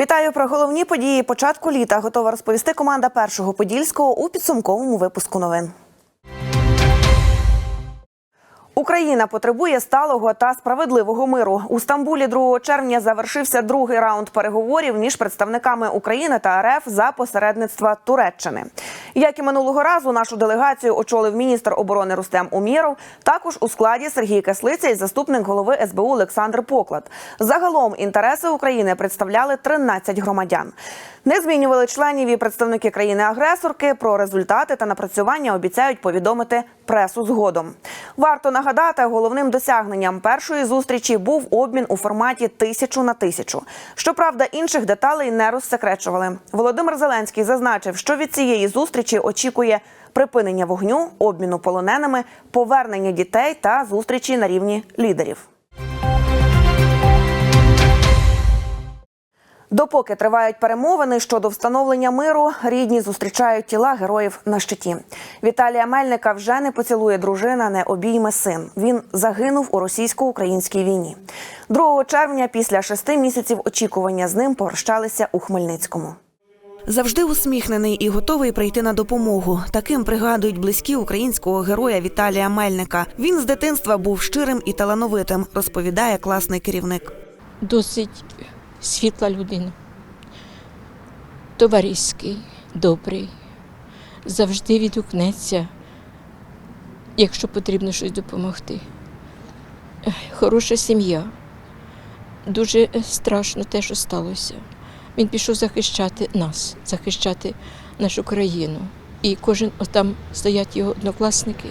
Вітаю про головні події початку літа. Готова розповісти команда першого подільського у підсумковому випуску новин. Україна потребує сталого та справедливого миру. У Стамбулі 2 червня завершився другий раунд переговорів між представниками України та РФ за посередництва Туреччини. Як і минулого разу, нашу делегацію очолив міністр оборони Рустем Умєров. Також у складі Сергій Каслиця і заступник голови СБУ Олександр Поклад. Загалом інтереси України представляли 13 громадян. Не змінювали членів і представники країни-агресорки. Про результати та напрацювання обіцяють повідомити пресу згодом. Варто нагадати, головним досягненням першої зустрічі був обмін у форматі тисячу на тисячу. Щоправда, інших деталей не розсекречували. Володимир Зеленський зазначив, що від цієї зустрічі очікує припинення вогню, обміну полоненими, повернення дітей та зустрічі на рівні лідерів. Допоки тривають перемовини щодо встановлення миру, рідні зустрічають тіла героїв на щиті. Віталія Мельника вже не поцілує дружина, не обійме син. Він загинув у російсько-українській війні. 2 червня, після шести місяців очікування, з ним попрощалися у Хмельницькому. Завжди усміхнений і готовий прийти на допомогу. Таким пригадують близькі українського героя Віталія Мельника. Він з дитинства був щирим і талановитим, розповідає класний керівник. досить світла людина, товариський, добрий, завжди відгукнеться, якщо потрібно щось допомогти. Хороша сім'я. Дуже страшно те, що сталося. Він пішов захищати нас, захищати нашу країну. І кожен там стоять його однокласники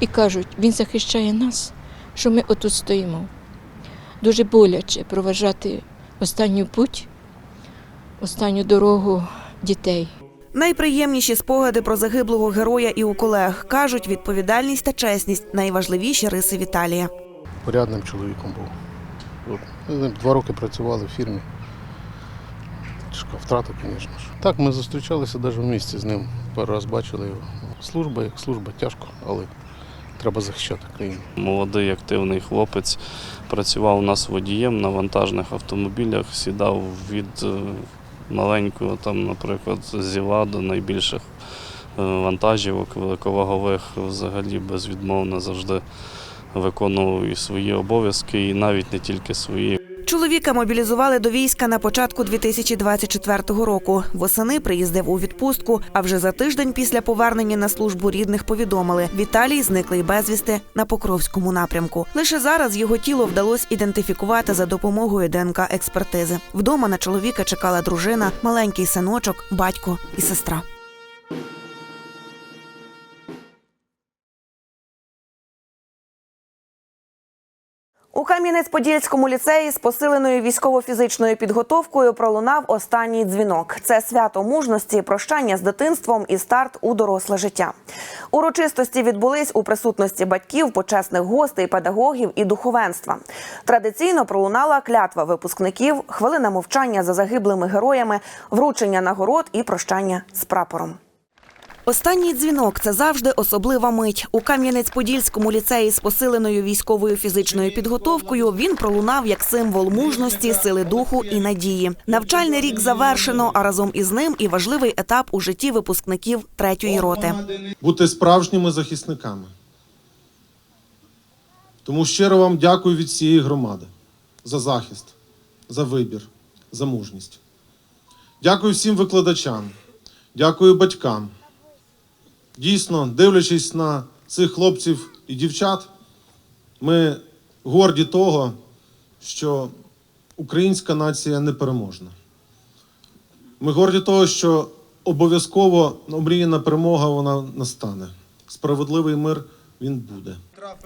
і кажуть, він захищає нас, що ми отут стоїмо дуже боляче проважати останню путь, останню дорогу дітей. Найприємніші спогади про загиблого героя і у колег кажуть, відповідальність та чесність найважливіші риси Віталія. порядним чоловіком був. От. Ми з ним два роки працювали в фірмі. Тяжка втрата, звісно ж. Так, ми зустрічалися навіть в місті з ним. Пару раз бачили його. Служба як служба, тяжко, але треба захищати країну. Молодий активний хлопець працював у нас водієм на вантажних автомобілях, сідав від е, маленького, там, наприклад, зіла до найбільших е, вантажівок великовагових, взагалі безвідмовно завжди виконував і свої обов'язки, і навіть не тільки свої. Чоловіка мобілізували до війська на початку 2024 року. Восени приїздив у відпустку. А вже за тиждень після повернення на службу рідних повідомили, Віталій зниклий безвісти на Покровському напрямку. Лише зараз його тіло вдалося ідентифікувати за допомогою ДНК експертизи. Вдома на чоловіка чекала дружина, маленький синочок, батько і сестра. У Кам'янець-Подільському ліцеї з посиленою військово-фізичною підготовкою пролунав останній дзвінок. Це свято мужності, прощання з дитинством і старт у доросле життя. Урочистості відбулись у присутності батьків, почесних гостей, педагогів і духовенства. Традиційно пролунала клятва випускників, хвилина мовчання за загиблими героями, вручення нагород і прощання з прапором. Останній дзвінок це завжди особлива мить. У Кам'янець-Подільському ліцеї з посиленою військовою фізичною підготовкою він пролунав як символ мужності, сили духу і надії. Навчальний рік завершено, а разом із ним і важливий етап у житті випускників третьої роти. бути справжніми захисниками. Тому щиро вам дякую від всієї громади за захист, за вибір, за мужність. Дякую всім викладачам, дякую батькам. Дійсно, дивлячись на цих хлопців і дівчат, ми горді того, що українська нація непереможна. Ми горді того, що обов'язково омріяна перемога вона настане. Справедливий мир він буде.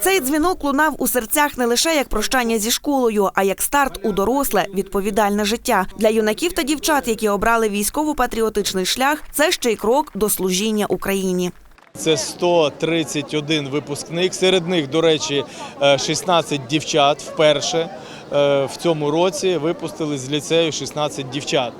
Цей дзвінок лунав у серцях не лише як прощання зі школою, а як старт у доросле відповідальне життя для юнаків та дівчат, які обрали військово-патріотичний шлях. Це ще й крок до служіння Україні. Це 131 випускник. Серед них, до речі, е, 16 дівчат вперше е, в цьому році випустили з ліцею 16 дівчат.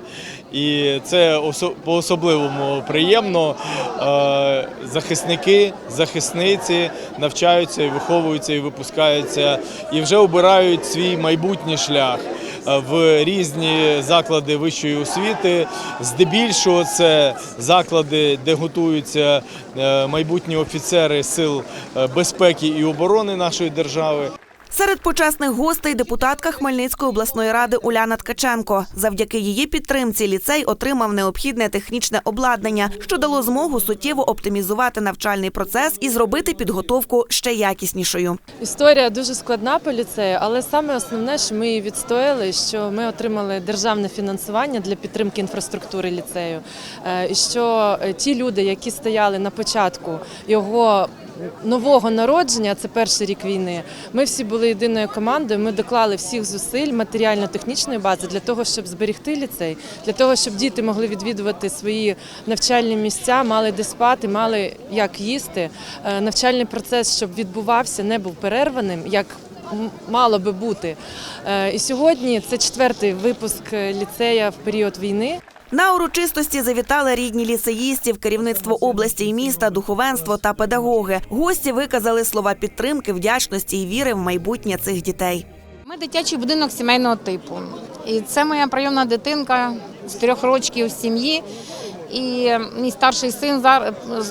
І це по-особливому приємно. Е, Захисники, захисниці навчаються і виховуються і випускаються, і вже обирають свій майбутній шлях. В різні заклади вищої освіти. Здебільшого це заклади, де готуються е, майбутні офіцери сил е, безпеки і оборони нашої держави. Серед почесних гостей депутатка Хмельницької обласної ради Уляна Ткаченко. Завдяки її підтримці ліцей отримав необхідне технічне обладнання, що дало змогу суттєво оптимізувати навчальний процес і зробити підготовку ще якіснішою. Історія дуже складна по ліцею, але саме основне, що ми відстояли, що ми отримали державне фінансування для підтримки інфраструктури ліцею. Е, І що е, ті люди, які стояли на початку його нового народження, це перший рік війни. Ми всі були єдиною командою. Ми доклали всіх зусиль матеріально-технічної бази для того, щоб зберегти ліцей, для того, щоб діти могли відвідувати свої навчальні місця, мали де спати, мали як їсти. Е, Навчальний процес, щоб відбувався, не був перерваним, як мало би бути. Е, І сьогодні це четвертий випуск е, ліцея в період війни. На урочистості завітали рідні ліцеїстів, керівництво області і міста, духовенство та педагоги. Гості виказали слова підтримки, вдячності і віри в майбутнє цих дітей. Ми дитячий будинок сімейного типу. І це моя прийомна дитинка з трьох років в сім'ї. І мій старший син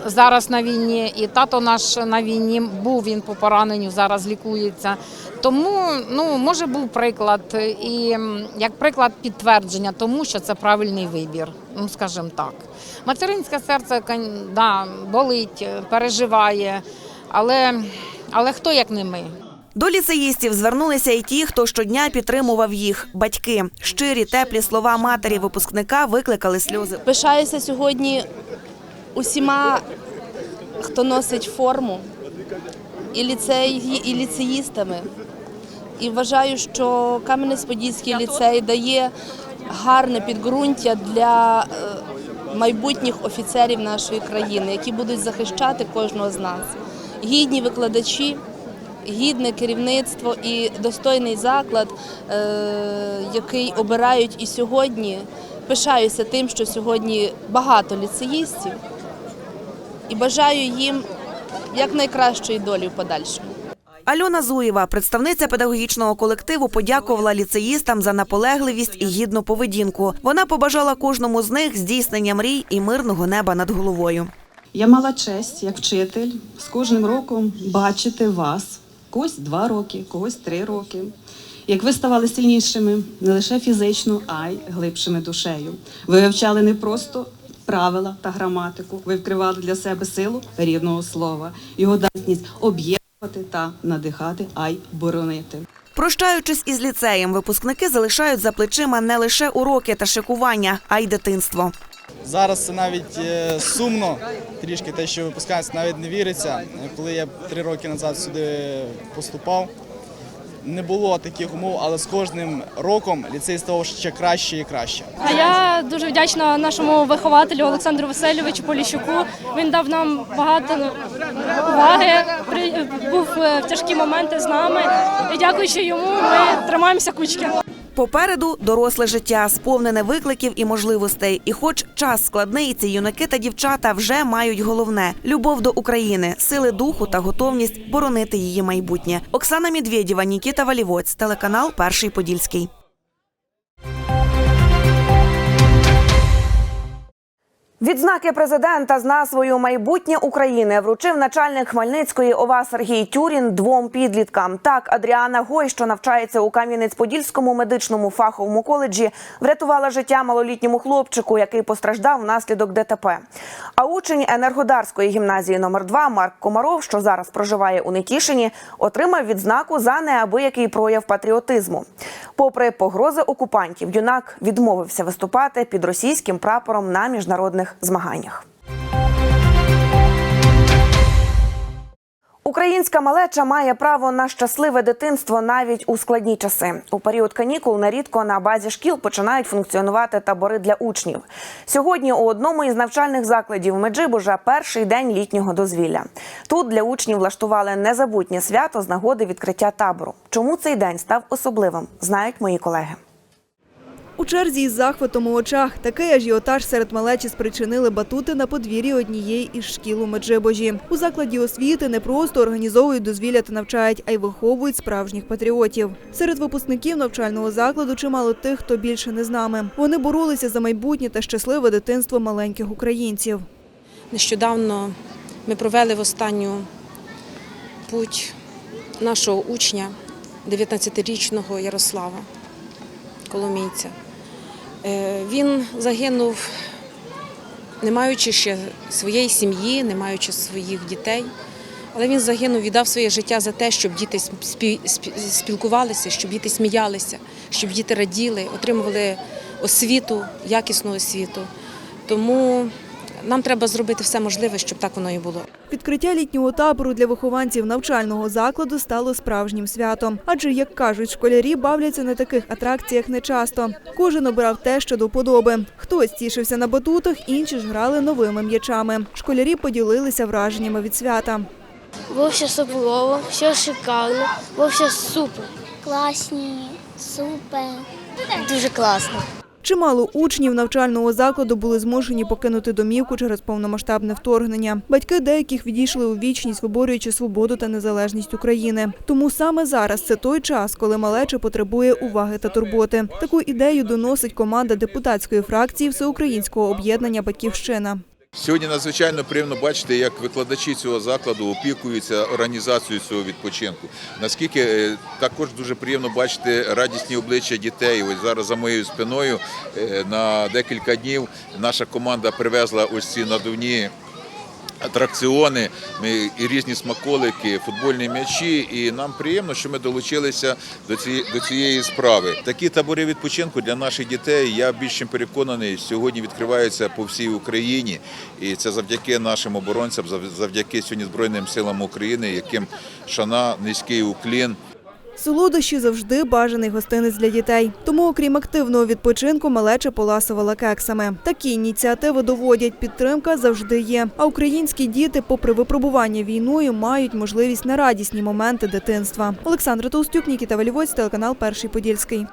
зараз на війні, і тато наш на війні був він по пораненню, зараз лікується. Тому ну може був приклад, і як приклад підтвердження тому, що це правильний вибір. Ну скажімо так. Материнське серце да, болить, переживає, але, але хто як не ми? До ліцеїстів звернулися і ті, хто щодня підтримував їх. Батьки щирі, теплі слова матері випускника викликали сльози. Пишаюся сьогодні усіма, хто носить форму, і ліцеї, і ліцеїстами. І вважаю, що Кам'янець-Подільський ліцей дає гарне підґрунтя для е, майбутніх офіцерів нашої країни, які будуть захищати кожного з нас. Гідні викладачі, гідне керівництво і достойний заклад, е, який обирають і сьогодні. Пишаюся тим, що сьогодні багато ліцеїстів, і бажаю їм якнайкращої долі в подальшому. Альона Зуєва, представниця педагогічного колективу, подякувала ліцеїстам за наполегливість і гідну поведінку. Вона побажала кожному з них здійснення мрій і мирного неба над головою. Я мала честь, як вчитель, з кожним роком бачити вас. Когось два роки, когось три роки. Як ви ставали сильнішими не лише фізично, а й глибшими душею. Ви вивчали не просто правила та граматику, ви вкривали для себе силу рідного слова, його здатність об'єднувати та надихати, а й боронити. Прощаючись із ліцеєм, випускники залишають за плечима не лише уроки та шикування, а й дитинство. Зараз це навіть е, сумно трішки те, що випускається, навіть не віриться. Коли я три роки назад сюди поступав, не було таких умов, але з кожним роком ліцей ставав ще краще і краще. А я дуже вдячна нашому вихователю Олександру Васильовичу Поліщуку. Він дав нам багато уваги, був е, в тяжкі моменти з нами. І дякуючи йому, ми тримаємося кучки. Попереду доросле життя, сповнене викликів і можливостей. І, хоч час складний, ці юнаки та дівчата вже мають головне любов до України, сили духу та готовність боронити її майбутнє. Оксана Медведєва, Нікіта Валівоць, телеканал Перший Подільський. Відзнаки президента з назвою Майбутнє України вручив начальник Хмельницької ОВА Сергій Тюрін двом підліткам. Так, Адріана Гой, що навчається у Кам'янець-Подільському медичному фаховому коледжі, врятувала життя малолітньому хлопчику, який постраждав внаслідок ДТП. А учень Енергодарської гімназії номер 2 Марк Комаров, що зараз проживає у Нетішині, отримав відзнаку за неабиякий прояв патріотизму. Попри погрози окупантів, юнак відмовився виступати під російським прапором на міжнародних змаганнях. Українська малеча має право на щасливе дитинство навіть у складні часи. У період канікул нерідко на базі шкіл починають функціонувати табори для учнів. Сьогодні у одному із навчальних закладів Меджибужа перший день літнього дозвілля. Тут для учнів влаштували незабутнє свято з нагоди відкриття табору. Чому цей день став особливим, знають мої колеги. У черзі із захватом у очах такий ажіотаж серед малечі спричинили батути на подвір'ї однієї із шкіл у Меджибожі. У закладі освіти не просто організовують дозвілля та навчають, а й виховують справжніх патріотів. Серед випускників навчального закладу чимало тих, хто більше не з нами. Вони боролися за майбутнє та щасливе дитинство маленьких українців. Нещодавно ми провели в останню путь нашого учня, 19-річного Ярослава Коломійця. Е, Він загинув, не маючи ще своєї сім'ї, не маючи своїх дітей. Але він загинув, віддав своє життя за те, щоб діти спі- спі- спілкувалися, щоб діти сміялися, щоб діти раділи, отримували освіту, якісну освіту. Тому нам треба зробити все можливе, щоб так воно і було. Відкриття літнього табору для вихованців навчального закладу стало справжнім святом. Адже, як кажуть, школярі бавляться на таких атракціях нечасто. Кожен обирав те, що до вподоби. Хтось тішився на батутах, інші ж грали новими м'ячами. Школярі поділилися враженнями від свята. Вовсе суперово, все шикарно, вовсе супер. Класні, супер. Дуже класно. Чимало учнів навчального закладу були змушені покинути домівку через повномасштабне вторгнення. Батьки деяких відійшли у вічність, виборюючи свободу та незалежність України. Тому саме зараз це той час, коли малече потребує уваги та турботи. Таку ідею доносить команда депутатської фракції Всеукраїнського об'єднання Батьківщина. Сьогодні надзвичайно приємно бачити, як викладачі цього закладу опікуються організацією цього відпочинку. Наскільки е, також дуже приємно бачити радісні обличчя дітей. Ось зараз за моєю спиною е, на декілька днів наша команда привезла ось ці надувні. Атракціони, і різні смаколики, футбольні м'ячі, і нам приємно, що ми долучилися до цієї до цієї справи. Такі табори відпочинку для наших дітей. Я більш чим переконаний, сьогодні відкриваються по всій Україні, і це завдяки нашим оборонцям, завдяки сьогодні збройним силам України, яким шана низький уклін. Солодощі завжди бажаний гостинець для дітей. Тому, окрім активного відпочинку, малеча поласувала кексами. Такі ініціативи доводять, підтримка завжди є. А українські діти, попри випробування війною, мають можливість на радісні моменти дитинства. Олександра Толстюк, Нікіта Валівоць, телеканал Перший Подільський.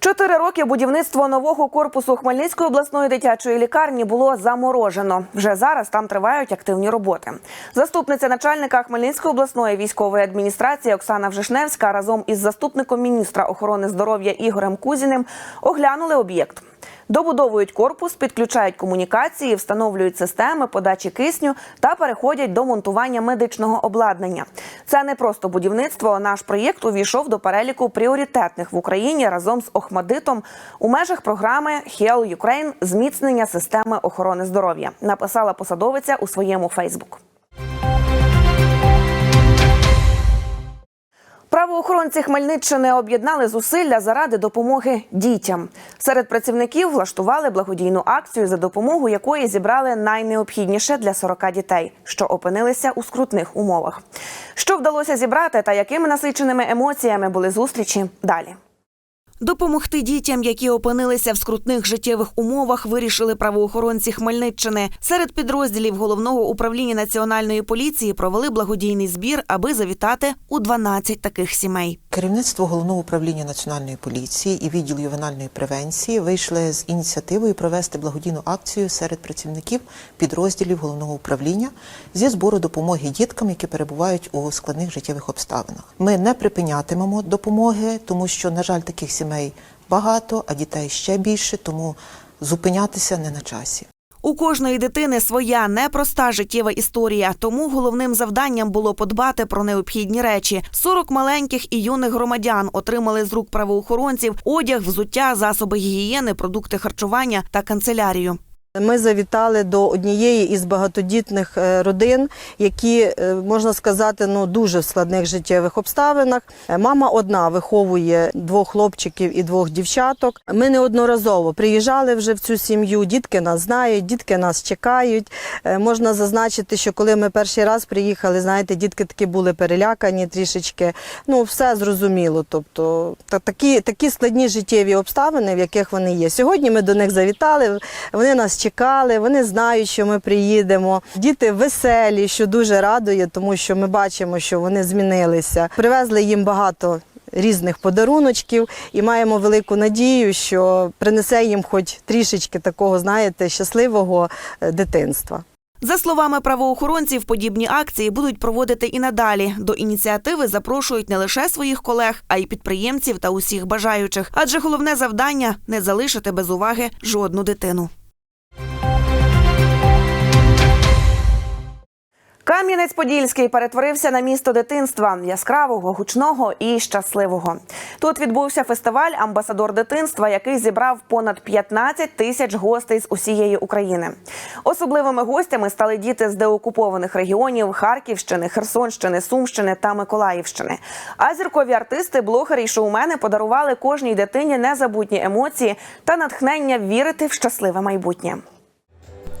Чотири роки будівництво нового корпусу Хмельницької обласної дитячої лікарні було заморожено. Вже зараз там тривають активні роботи. Заступниця начальника Хмельницької обласної військової адміністрації Оксана Вжишневська разом із заступником міністра охорони здоров'я Ігорем Кузіним оглянули об'єкт. Добудовують корпус, підключають комунікації, встановлюють системи подачі кисню та переходять до монтування медичного обладнання. Це не просто будівництво. Наш проєкт увійшов до переліку пріоритетних в Україні разом з Охмадитом у межах програми Heal Ukraine зміцнення системи охорони здоров'я. Написала посадовиця у своєму Фейсбук. Правоохоронці Хмельниччини об'єднали зусилля заради допомоги дітям. Серед працівників влаштували благодійну акцію, за допомогу якої зібрали найнеобхідніше для 40 дітей, що опинилися у скрутних умовах. Що вдалося зібрати та якими насиченими емоціями були зустрічі далі. Допомогти дітям, які опинилися в скрутних життєвих умовах, вирішили правоохоронці Хмельниччини. Серед підрозділів головного управління національної поліції провели благодійний збір, аби завітати у 12 таких сімей. Керівництво головного управління національної поліції і відділ ювенальної превенції вийшли з ініціативою провести благодійну акцію серед працівників підрозділів головного управління зі збору допомоги діткам, які перебувають у складних життєвих обставинах. Ми не припинятимемо допомоги, тому що, на жаль, таких сімей багато, а дітей ще більше, тому зупинятися не на часі. У кожної дитини своя непроста життєва історія. Тому головним завданням було подбати про необхідні речі. 40 маленьких і юних громадян отримали з рук правоохоронців одяг, взуття, засоби гігієни, продукти харчування та канцелярію. Ми завітали до однієї із багатодітних е, родин, які е, можна сказати, ну дуже в складних життєвих обставинах. Е, Мама одна виховує двох хлопчиків і двох дівчаток. Ми неодноразово приїжджали вже в цю сім'ю. Дітки нас знають, дітки нас чекають. Можна зазначити, що коли ми перший раз приїхали, знаєте, дітки такі були перелякані трішечки. Ну, все зрозуміло. Тобто та- такі, такі складні життєві обставини, в яких вони є. Сьогодні ми до них завітали. Вони нас чекають. Чекали, вони знають, що ми приїдемо. Діти веселі, що дуже радує, тому що ми бачимо, що вони змінилися. Привезли їм багато різних подаруночків і маємо велику надію, що принесе їм хоч трішечки такого, знаєте, щасливого е, дитинства. За словами правоохоронців, подібні акції будуть проводити і надалі. До ініціативи запрошують не лише своїх колег, а й підприємців та усіх бажаючих. Адже головне завдання не залишити без уваги жодну дитину. Кам'янець-Подільський перетворився на місто дитинства яскравого, гучного і щасливого. Тут відбувся фестиваль Амбасадор дитинства, який зібрав понад 15 тисяч гостей з усієї України. Особливими гостями стали діти з деокупованих регіонів Харківщини, Херсонщини, Сумщини та Миколаївщини. А зіркові артисти, блогери і шоумени подарували кожній дитині незабутні емоції та натхнення вірити в щасливе майбутнє.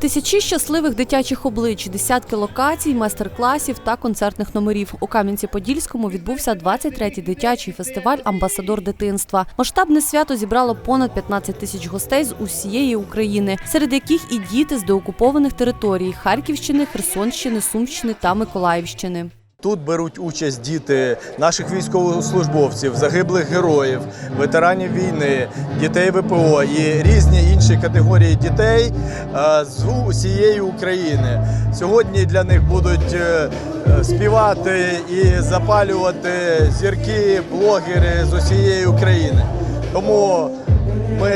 Тисячі щасливих дитячих облич, десятки локацій, майстер-класів та концертних номерів. У Кам'янці-Подільському відбувся 23-й дитячий фестиваль Амбасадор дитинства. Масштабне свято зібрало понад 15 тисяч гостей з усієї України, серед яких і діти з деокупованих територій Харківщини, Херсонщини, Сумщини та Миколаївщини. Тут беруть участь діти наших військовослужбовців, загиблих героїв, ветеранів війни, дітей ВПО і різні інші категорії дітей е, з усієї України. Сьогодні для них будуть е, співати і запалювати зірки, блогери з усієї України. Тому ми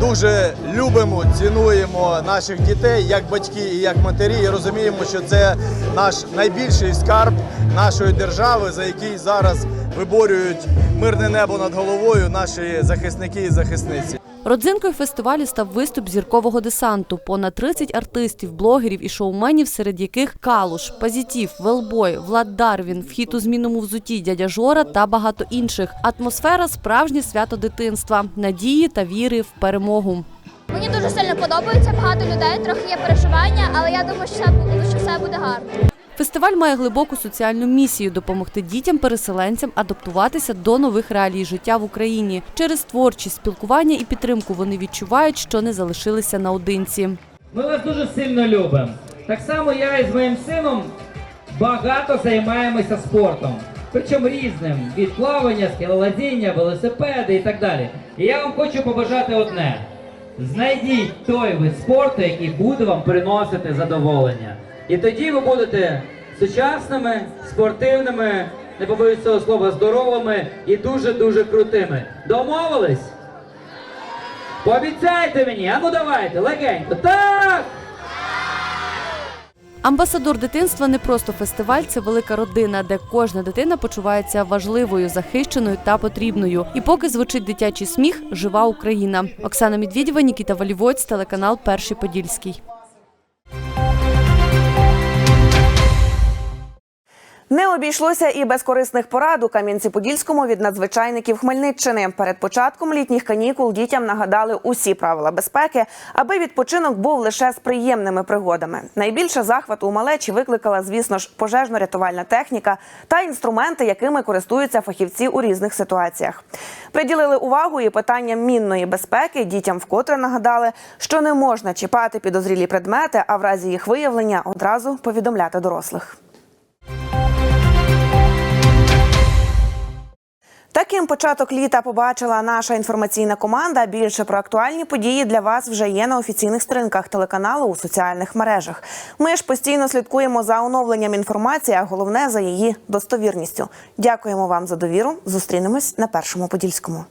дуже любимо, цінуємо наших дітей як батьки і як матері. І розуміємо, що це наш найбільший скарб нашої держави, за який зараз виборюють мирне небо над головою наші захисники і захисниці. Родзинкою фестивалю став виступ зіркового десанту. Понад 30 артистів, блогерів і шоуменів, серед яких Калуш, Позитів, Велбой, Влад Дарвін, вхід у змінному взуті, дядя Жора та багато інших. Атмосфера справжнє свято дитинства, надії та віри в перемогу. Мені дуже сильно подобається багато людей, трохи є переживання, але я думаю, що все буде гарно. Фестиваль має глибоку соціальну місію допомогти дітям-переселенцям адаптуватися до нових реалій життя в Україні. Через творчість, спілкування і підтримку вони відчувають, що не залишилися наодинці. Ми вас дуже сильно любимо. Так само я із моїм сином багато займаємося спортом. Причому різним від плавання, скелолазіння, велосипеди і так далі. І я вам хочу побажати одне: знайдіть той вид спорту, який буде вам приносити задоволення. І тоді ви будете сучасними, спортивними, не побоюсь цього слова, здоровими і дуже-дуже крутими. Домовились? Пообіцяйте мені, а ну давайте, легенько. Так! Амбасадор дитинства не просто фестиваль, це велика родина, де кожна дитина почувається важливою, захищеною та потрібною. І поки звучить дитячий сміх, жива Україна. Оксана Медведєва, Нікіта Валівоць, телеканал Перший Подільський. Не обійшлося і без корисних порад у Кам'янці-Подільському від надзвичайників Хмельниччини. Перед початком літніх канікул дітям нагадали усі правила безпеки, аби відпочинок був лише з приємними пригодами. Найбільше захвату у малечі викликала, звісно ж, пожежно-рятувальна техніка та інструменти, якими користуються фахівці у різних ситуаціях. Приділили увагу і питанням мінної безпеки. Дітям вкотре нагадали, що не можна чіпати підозрілі предмети, а в разі їх виявлення одразу повідомляти дорослих. Таким початок літа побачила наша інформаційна команда. Більше про актуальні події для вас вже є на офіційних сторінках телеканалу у соціальних мережах. Ми ж постійно слідкуємо за оновленням інформації, а головне за її достовірністю. Дякуємо вам за довіру. Зустрінемось на першому подільському.